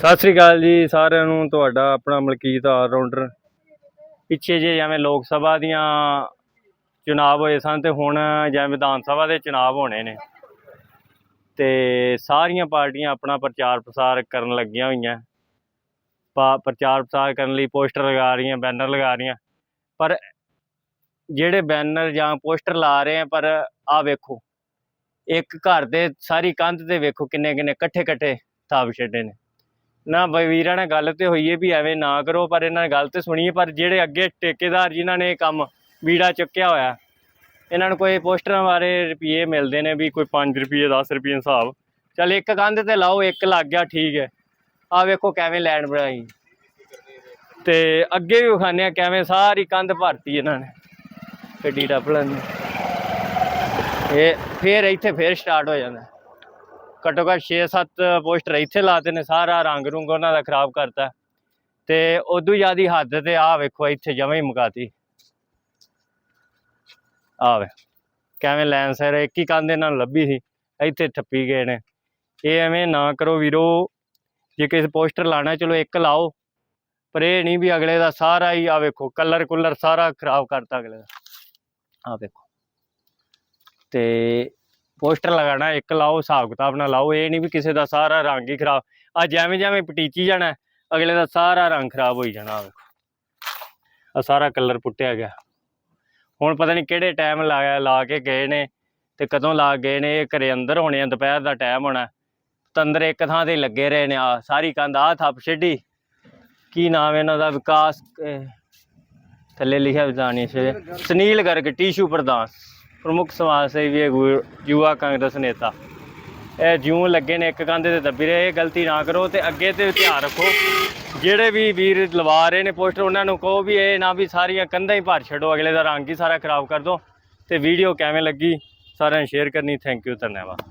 ਸਤਿ ਸ੍ਰੀ ਅਕਾਲ ਜੀ, ਸਾਰਿਆਂ ਨੂੰ, ਤੁਹਾਡਾ ਆਪਣਾ ਮਲਕੀਤ ਆਲਰਾਊਂਡਰ ਪਿੱਛੇ ਜੇ ਜਿਵੇਂ ਲੋਕ ਸਭਾ ਦੀਆਂ ਚੁਣਾਵ ਹੋਏ ਸਨ ਤੇ ਹੁਣ ਜਿਵੇਂ ਵਿਧਾਨ ਸਭਾ ਦੇ ਚੁਣਾਵ ਹੋਣੇ ਨੇ। ਤੇ ਸਾਰੀਆਂ ਪਾਰਟੀਆਂ ਆਪਣਾ ਪ੍ਰਚਾਰ ਪ੍ਰਸਾਰ ਕਰਨ ਲੱਗੀਆਂ ਹੋਈਆਂ। ਪਾ ਪ੍ਰਚਾਰ ਪ੍ਰਸਾਰ ਕਰਨ ਲਈ ਪੋਸਟਰ ਲਗਾ ਰਹੀਆਂ, ਬੈਨਰ ਲਗਾ ਰਹੀਆਂ। ਪਰ ਜਿਹੜੇ ਬੈਨਰ ਜਾਂ ਪੋਸਟਰ ਲਾ ਰਹੇ ਆ, ਪਰ ਆ ਵੇਖੋ, ਇੱਕ ਘਰ ਦੇ ਸਾਰੀ ਕੰਧ ਤੇ ਵੇਖੋ ਕਿੰਨੇ ਕਿੰਨੇ ਇਕੱਠੇ ਇਕੱਠੇ ਥਾਪ ਛੱਡੇ ਨੇ। ਨਾ ਬਈ ਵੀਰਾਂ ਨਾਲ ਗੱਲ ਤੇ ਹੋਈ ਹੈ ਵੀ ਐਵੇਂ ਨਾ ਕਰੋ, ਪਰ ਇਹਨਾਂ ਨੇ ਗੱਲ ਤੇ ਸੁਣੀ ਹੈ ਪਰ ਜਿਹੜੇ ਅੱਗੇ ਠੇਕੇਦਾਰ ਜਿਨ੍ਹਾਂ ਨੇ ਇਹ ਕੰਮ ਬੀੜਾ ਚੁੱਕਿਆ ਹੋਇਆ, ਇਹਨਾਂ ਨੂੰ ਕੋਈ ਪੋਸਟਰਾਂ ਬਾਰੇ ਰੁਪਏ ਮਿਲਦੇ ਨੇ ਵੀ ਕੋਈ 5 ਰੁਪਏ 10 ਰੁਪਏ ਹਿਸਾਬ। ਚੱਲ ਇੱਕ ਕੰਧ ਤੇ ਲਾਓ, ਇੱਕ ਲੱਗ ਗਿਆ, ਠੀਕ ਹੈ ਆ ਵੇਖੋ ਕਿਵੇਂ ਲੈਣ ਬਣਾਈ। ਤੇ ਅੱਗੇ ਵੀ ਵਿਖਾਉਂਦੇ ਆ ਕਿਵੇਂ ਸਾਰੀ ਕੰਧ ਭਰਤੀ ਇਹਨਾਂ ਨੇ। ਗੱਡੀ ਡੱਪ ਲੈਂਦੇ। ਇਹ ਫੇਰ ਇੱਥੇ ਫੇਰ ਸਟਾਰਟ ਹੋ ਜਾਂਦਾ। ਘੱਟੋ ਘੱਟ 6-7 ਪੋਸਟਰ ਇੱਥੇ ਲਾਤੇ ਨੇ, ਸਾਰਾ ਰੰਗ ਰੁੰਗ ਉਹਨਾਂ ਦਾ ਖਰਾਬ ਕਰਤਾ। ਤੇ ਉਦੋਂ ਜ਼ਿਆਦੀ ਹੱਦ ਤੇ ਆ ਵੇਖੋ, ਇੱਥੇ ਜਮਾਂ ਹੀ ਮੁਕਾਤੀ। ਆ ਵੇ, ਕਿਵੇਂ ਲੈਣ ਸਿਰ, ਇੱਕ ਹੀ ਕੰਧ ਇਹਨਾਂ ਨੂੰ ਲੱਭੀ ਸੀ, ਇੱਥੇ ਠੱਪੀ ਗਏ ਨੇ। ਇਹ ਐਵੇਂ ਨਾ ਕਰੋ ਵੀਰੋ, ਜੇ ਕਿਸੇ ਪੋਸਟਰ ਲਾਣਾ, ਚਲੋ ਇੱਕ ਲਾਓ, ਪਰ ਇਹ ਨਹੀਂ ਵੀ ਅਗਲੇ ਦਾ ਸਾਰਾ ਹੀ ਆ ਵੇਖੋ, ਕਲਰ ਕੁਲਰ ਸਾਰਾ ਖਰਾਬ ਕਰਤਾ ਅਗਲੇ ਦਾ। ਆ ਵੇਖੋ। ਤੇ ਪੋਸਟਰ ਲਗਾਣਾ ਇੱਕ ਲਾਓ, ਹਿਸਾਬ ਕਿਤਾਬ ਨਾਲ ਲਾਓ, ਇਹ ਨਹੀਂ ਵੀ ਕਿਸੇ ਦਾ ਸਾਰਾ ਰੰਗ ਹੀ ਖਰਾਬ ਆ ਜਿਵੇਂ ਜਿਵੇਂ ਪਟੀਚੀ ਜਾਣਾ, ਅਗਲੇ ਦਾ ਸਾਰਾ ਰੰਗ ਖਰਾਬ ਹੋਈ ਜਾਣਾ ਆ ਸਾਰਾ ਕਲਰ ਪੁੱਟਿਆ ਗਿਆ। ਹੁਣ ਪਤਾ ਨਹੀਂ ਕਿਹੜੇ ਟਾਈਮ ਲਾਇਆ ਲਾ ਕੇ ਗਏ ਨੇ ਤੇ ਕਦੋਂ ਲਾ ਗਏ ਨੇ, ਇਹ ਘਰੇ ਅੰਦਰ ਹੋਣੇ ਆ, ਦੁਪਹਿਰ ਦਾ ਟਾਈਮ ਹੋਣਾ। ਤੰਦਰ ਇੱਕ ਥਾਂ ਤੇ ਲੱਗੇ ਰਹੇ ਨੇ ਆ ਸਾਰੀ ਕੰਧ ਆ ਥੱਪ ਛੱਡੀ। ਕੀ ਨਾਮ ਇਹਨਾਂ ਦਾ? ਵਿਕਾਸ ਥੱਲੇ ਲਿਖਿਆ ਵਿਧਾਨੀ ਸੇ ਸੁਨੀਲ ਗਰਗ, ਟਿਸ਼ੂ ਪ੍ਰਦਾਨ ਪ੍ਰਮੁੱਖ ਸਮਾਜ ਸੇਵੀ ਆਗੂ, ਯੁਵਾ ਕਾਂਗਰਸ ਨੇਤਾ। ਇਹ ਜਿਉਂ ਲੱਗੇ ਨੇ ਇੱਕ ਕੰਧ ਤੇ ਦੱਬੀ ਰਹੇ ਇਹ ਗਲਤੀ ਨਾ ਕਰੋ ਤੇ ਅੱਗੇ ਤੇ ਧਿਆਨ ਰੱਖੋ। ਜਿਹੜੇ ਵੀ ਵੀਰ ਲਵਾ ਰਹੇ ਨੇ ਪੋਸਟਰ ਉਹਨਾਂ ਨੂੰ ਕਹੋ ਵੀ ਇਹ ਨਾ ਵੀ ਸਾਰੀਆਂ ਕੰਧਾਂ ਹੀ ਭਰ ਛੱਡੋ ਅਗਲੇ ਦਾ ਰੰਗ ਹੀ ਸਾਰਾ ਖਰਾਬ ਕਰ ਦੋ। ਤੇ ਵੀਡੀਓ ਕਿਵੇਂ ਲੱਗੀ? ਸਾਰਿਆਂ ਨੂੰ ਸ਼ੇਅਰ ਕਰਨੀ। ਥੈਂਕ ਯੂ ਧੰਨਵਾਦ।